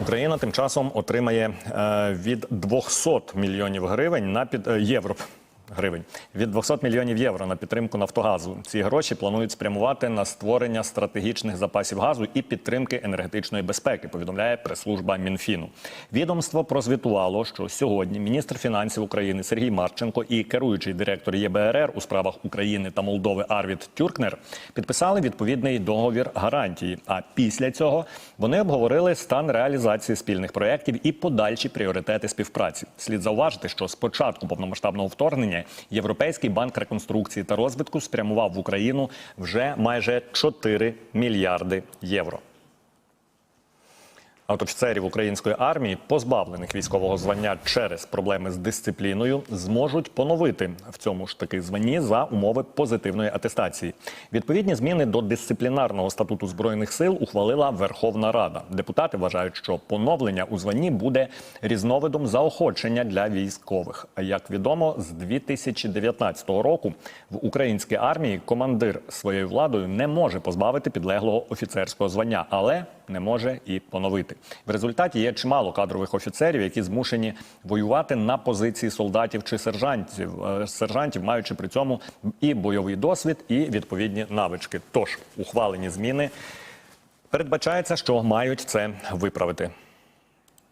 Україна тим часом отримає е, від 200 мільйонів гривень на під е, євро. Гривень від 200 мільйонів євро на підтримку Нафтогазу. Ці гроші планують спрямувати на створення стратегічних запасів газу і підтримки енергетичної безпеки. Повідомляє прес-служба Мінфіну. Відомство прозвітувало, що сьогодні міністр фінансів України Сергій Марченко і керуючий директор ЄБРР у справах України та Молдови Арвід Тюркнер підписали відповідний договір гарантії. А після цього вони обговорили стан реалізації спільних проєктів і подальші пріоритети співпраці. Слід зауважити, що з початку повномасштабного вторгнення Європейський банк реконструкції та розвитку спрямував в Україну вже майже 4 мільярди євро. Офіцерів української армії, позбавлених військового звання через проблеми з дисципліною, зможуть поновити в цьому ж таки званні за умови позитивної атестації. Відповідні зміни до дисциплінарного статуту збройних сил ухвалила Верховна Рада. Депутати вважають, що поновлення у званні буде різновидом заохочення для військових. А як відомо, з 2019 року в українській армії командир своєю владою не може позбавити підлеглого офіцерського звання, але не може і поновити. В результаті є чимало кадрових офіцерів, які змушені воювати на позиції солдатів чи сержантів, е, сержантів, маючи при цьому і бойовий досвід, і відповідні навички. Тож ухвалені зміни передбачається, що мають це виправити.